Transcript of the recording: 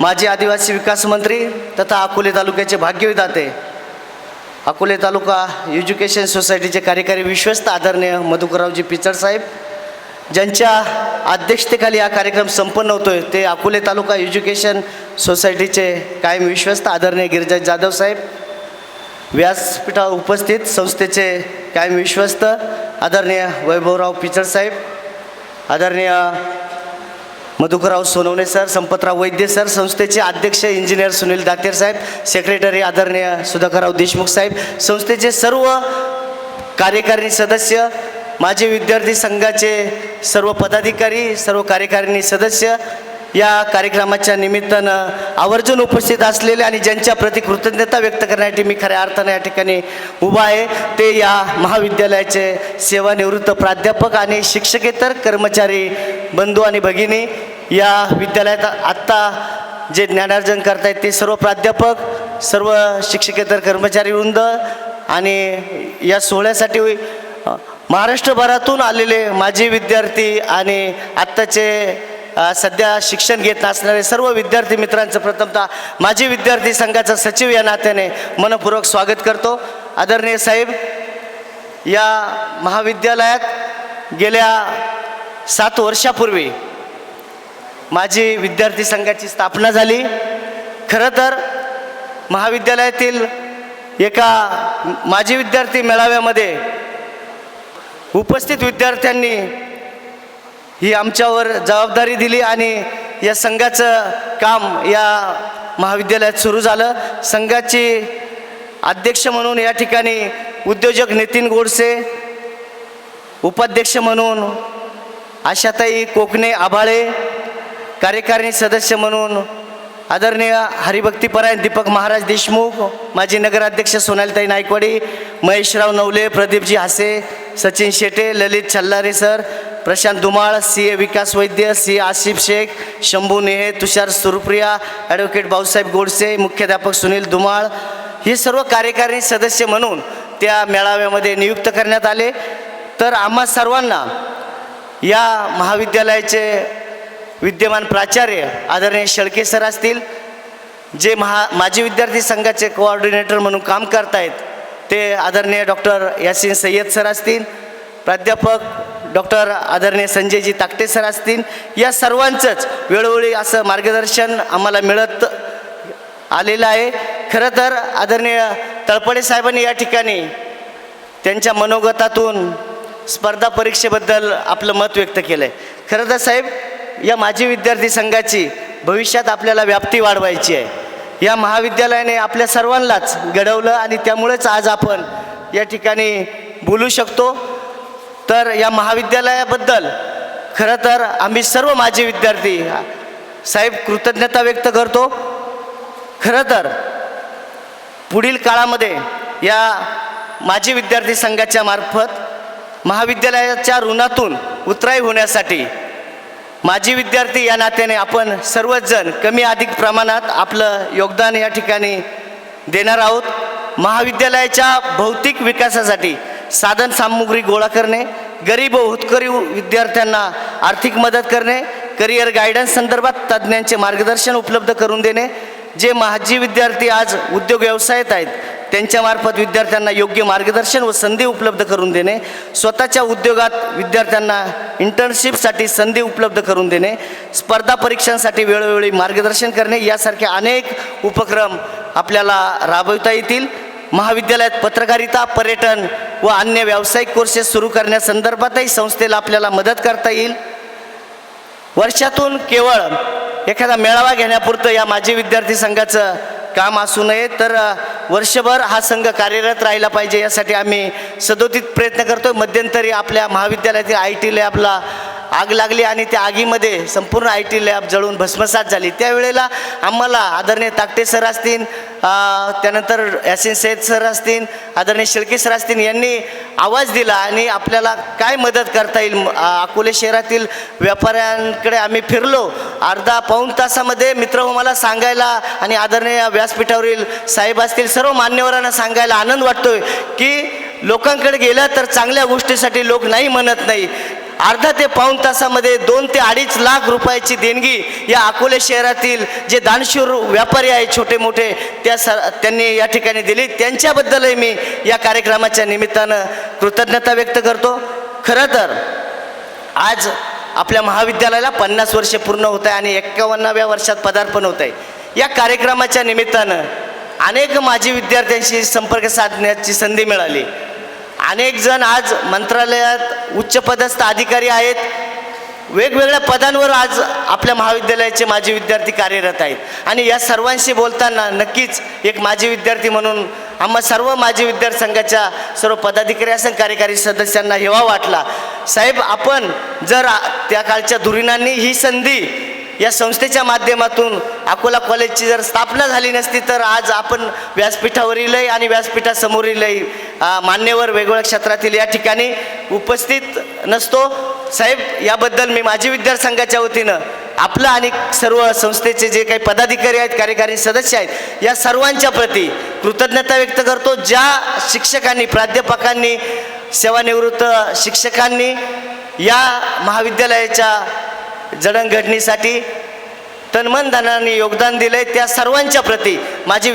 माजी आदिवासी विकास मंत्री तथा अकोले तालुक्याचे भाग्यविदाते अकोले तालुका एज्युकेशन सोसायटीचे कार्यकारी विश्वस्त आदरणीय मधुकररावजी पिचड साहेब ज्यांच्या अध्यक्षतेखाली हा कार्यक्रम संपन्न होतोय ते अकोले तालुका एज्युकेशन सोसायटीचे कायम विश्वस्त आदरणीय गिरिजा जाधव साहेब व्यासपीठावर उपस्थित संस्थेचे कायम विश्वस्त आदरणीय वैभवराव पिचड साहेब आदरणीय मधुकरराव सोनवणे सर संपतराव वैद्य सर संस्थेचे अध्यक्ष इंजिनियर सुनील दातेर साहेब सेक्रेटरी आदरणीय सुधाकरराव देशमुख साहेब संस्थेचे सर्व कार्यकारिणी सदस्य माझे विद्यार्थी संघाचे सर्व पदाधिकारी सर्व कार्यकारिणी सदस्य या कार्यक्रमाच्या निमित्तानं आवर्जून उपस्थित असलेले आणि ज्यांच्या प्रति कृतज्ञता व्यक्त करण्यासाठी मी खऱ्या अर्थानं या ठिकाणी उभा आहे ते या महाविद्यालयाचे सेवानिवृत्त प्राध्यापक आणि शिक्षकेतर कर्मचारी बंधू आणि भगिनी या विद्यालयात आत्ता जे ज्ञानार्जन करतायत ते सर्व प्राध्यापक सर्व शिक्षकेतर कर्मचारी वृंद आणि या सोहळ्यासाठी महाराष्ट्रभरातून आलेले माजी विद्यार्थी आणि आत्ताचे सध्या शिक्षण घेत असणारे सर्व विद्यार्थी मित्रांचं प्रथमतः माजी विद्यार्थी संघाचा सचिव या नात्याने मनपूर्वक स्वागत करतो. आदरणीय साहेब या महाविद्यालयात गेल्या सात वर्षापूर्वी माझी विद्यार्थी संघाची स्थापना झाली. खरं तर महाविद्यालयातील एका माजी विद्यार्थी मेळाव्यामध्ये उपस्थित विद्यार्थ्यांनी ही आमच्यावर जबाबदारी दिली आणि या संघाचं काम या महाविद्यालयात सुरू झालं. संघाची अध्यक्ष म्हणून या ठिकाणी उद्योजक नितीन गोडसे उपाध्यक्ष म्हणून आशाताई कोकणे आभाळे कार्यकारिणी सदस्य म्हणून आदरणीय हरिभक्तीपरायण दीपक महाराज देशमुख माजी नगराध्यक्ष सोनालीताई Naikwadi Maheshrao Navale Pradeepji Hase Sachin Shete Lalit Chhallare sir Prashant Dhumal C A Vikas Vaidya C Asif Shaikh Shambhu Nehe Tushar Surpriya advocate Bhausaheb Godse मुख्याध्यापक सुनील धुमाळ हे सर्व कार्यकारिणी सदस्य म्हणून त्या मेळाव्यामध्ये नियुक्त करण्यात आले. तर आम्हा सर्वांना या महाविद्यालयाचे विद्यमान प्राचार्य आदरणीय शेळके सर असतील जे महा माजी विद्यार्थी संघाचे कोऑर्डिनेटर म्हणून काम करतायत ते आदरणीय डॉक्टर यासिन सय्यद सर असतील प्राध्यापक डॉक्टर आदरणीय संजयजी ताकटे सर असतील या सर्वांचंच वेळोवेळी असं मार्गदर्शन आम्हाला मिळत आलेलं आहे. खरं तर आदरणीय तळपडे साहेबांनी या ठिकाणी त्यांच्या मनोगतातून स्पर्धा परीक्षेबद्दल आपलं मत व्यक्त केलं आहे खरं तर साहेब या माजी विद्यार्थी संघाची भविष्यात आपल्याला व्याप्ती वाढवायची आहे. या महाविद्यालयाने आपल्या सर्वांनाच घडवलं आणि त्यामुळेच आज आपण या ठिकाणी बोलू शकतो. तर या महाविद्यालयाबद्दल खरं तर आम्ही सर्व माजी विद्यार्थी साहेब कृतज्ञता व्यक्त करतो. खरं तर पुढील काळामध्ये या माजी विद्यार्थी संघाच्या मार्फत महाविद्यालयाच्या ऋणातून उतराई होण्यासाठी माजी विद्यार्थी या नात्याने आपण सर्वच जण कमी अधिक प्रमाणात आपलं योगदान या ठिकाणी देणार आहोत. महाविद्यालयाच्या भौतिक विकासासाठी साधन सामुग्री गोळा करणे गरीब व हुतकरी विद्यार्थ्यांना आर्थिक मदत करणे करिअर गायडन्स संदर्भात तज्ज्ञांचे मार्गदर्शन उपलब्ध करून देणे. जे माजी विद्यार्थी आज उद्योग व्यवसायात आहेत त्यांच्यामार्फत विद्यार्थ्यांना योग्य मार्गदर्शन व संधी उपलब्ध करून देणे स्वतःच्या उद्योगात विद्यार्थ्यांना इंटर्नशिपसाठी संधी उपलब्ध करून देणे स्पर्धा परीक्षांसाठी वेळोवेळी मार्गदर्शन करणे यासारखे अनेक उपक्रम आपल्याला राबवता येतील. महाविद्यालयात पत्रकारिता पर्यटन व अन्य व्यावसायिक कोर्सेस सुरू करण्यासंदर्भातही संस्थेला आपल्याला मदत करता येईल. वर्षातून केवळ एखादा मेळावा घेण्यापुरतं या माजी विद्यार्थी संघाचं काम असू नये तर वर्षभर हा संघ कार्यरत राहिला पाहिजे यासाठी आम्ही सदोदित प्रयत्न करतो मध्यंतरी आपल्या महाविद्यालयातील आय टी लॅबला आग लागली आणि त्या आगीमध्ये संपूर्ण आय टी लॅब जळून भस्मसात झाली. त्यावेळेला आम्हाला आदरणीय ताकटे सर असतील त्यानंतर यासिन सैद सर असतील आदरणीय शेळके सर असतील यांनी आवाज दिला आणि आपल्याला काय मदत करता येईल? अकोले शहरातील व्यापाऱ्यांकडे आम्ही फिरलो. अर्धा पाऊण तासामध्ये मित्र हो मला सांगायला आणि आदरणीय व्यासपीठावरील साहेब असतील सर्व मान्यवरांना सांगायला आनंद वाटतोय की लोकांकडे गेलं तर चांगल्या गोष्टीसाठी लोक नाही म्हणत नाही. अर्धा ते पाऊण तासामध्ये दोन ते अडीच लाख रुपयाची देणगी या अकोले शहरातील जे दानशूर व्यापारी आहेत छोटे मोठे त्या स त्यांनी या ठिकाणी दिली. त्यांच्याबद्दलही मी या कार्यक्रमाच्या निमित्तानं कृतज्ञता व्यक्त करतो. खरं तर आज आपल्या महाविद्यालयाला पन्नास वर्षे पूर्ण होत आहे आणि एक्कावन्नाव्या वर्षात पदार्पण होत आहे. या कार्यक्रमाच्या निमित्तानं अनेक माजी विद्यार्थ्यांशी संपर्क साधण्याची संधी मिळाली. अनेक जण आज मंत्रालयात उच्चपदस्थ अधिकारी आहेत. वेगवेगळ्या पदांवर आज आपल्या महाविद्यालयाचे माजी विद्यार्थी कार्यरत आहेत. आणि या सर्वांशी बोलताना नक्कीच एक माजी विद्यार्थी म्हणून आम्हा सर्व माजी विद्यार्थी संघाच्या सर्व पदाधिकारी असं कार्यकारी सदस्यांना हेवा वाटला. साहेब आपण जर त्या काळच्या धुरीणांनी ही संधी या संस्थेच्या माध्यमातून अकोला कॉलेजची जर स्थापना झाली नसती तर आज आपण व्यासपीठावरीलही आणि व्यासपीठासमोरीलही मान्यवर वेगवेगळ्या क्षेत्रातील या ठिकाणी उपस्थित नसतो. साहेब याबद्दल मी माझी विद्यार्थी वतीनं आपलं आणि सर्व संस्थेचे जे काही पदाधिकारी आहेत कार्यकारी सदस्य आहेत या सर्वांच्या प्रती कृतज्ञता व्यक्त करतो. ज्या शिक्षकांनी प्राध्यापकांनी सेवानिवृत्त शिक्षकांनी या महाविद्यालयाच्या जडणघडणीसाठी तन्मन धनाने योगदान दिलंय त्या सर्वांच्या प्रती. माझी